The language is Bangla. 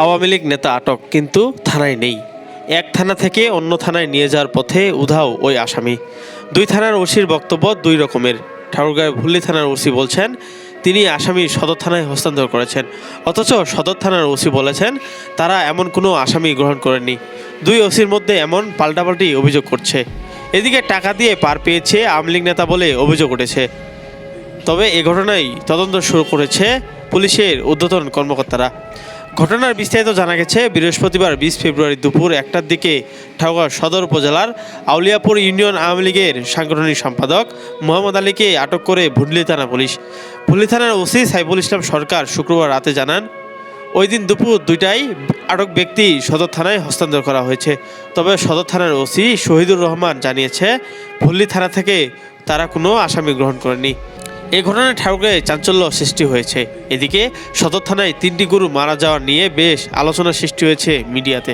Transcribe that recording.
আওয়ামী লীগ নেতা আটক, কিন্তু থানায় নেই। এক থানা থেকে অন্য থানায় নিয়ে যাওয়ার পথে উধাও ওই আসামি। দুই থানার ওসির বক্তব্য দুই রকমের। ঠাকুরগাঁও ভুল্লি থানার ওসি বলছেন, তিনি আসামি সদর থানায় হস্তান্তর করেছেন। অথচ সদর থানার ওসি বলেছেন, তারা এমন কোনো আসামি গ্রহণ করেননি। দুই ওসির মধ্যে এমন পাল্টাপাল্টি অভিযোগ করছে। এদিকে টাকা দিয়ে পার পেয়েছে আওয়ামী লীগ নেতা বলে অভিযোগ উঠেছে। তবে এ ঘটনায় তদন্ত শুরু করেছে পুলিশের ঊর্ধ্বতন কর্মকর্তারা। ঘটনার বিস্তারিত জানা গেছে, বৃহস্পতিবার বিশ ফেব্রুয়ারি দুপুর একটার দিকে ঠাকুর সদর উপজেলার আউলিয়াপুর ইউনিয়ন আওয়ামী লীগের সাংগঠনিক সম্পাদক মোহাম্মদ আলীকে আটক করে ভুটলি থানা পুলিশ। ভুটলি থানার ওসি সাইফুল ইসলাম সরকার শুক্রবার রাতে জানান, ওই দিন দুপুর দুইটায় আটক ব্যক্তি সদর থানায় হস্তান্তর করা হয়েছে। তবে সদর থানার ওসি শহীদুর রহমান জানিয়েছে ভুল্লি থানা থেকে তারা কোনো আসামি গ্রহণ করেনি। এই ঘটনায় ঠাকুরে চাঞ্চল্য সৃষ্টি হয়েছে। এদিকে সদর থানায় তিনটি গরু মারা যাওয়া নিয়ে বেশ আলোচনা সৃষ্টি হয়েছে মিডিয়াতে।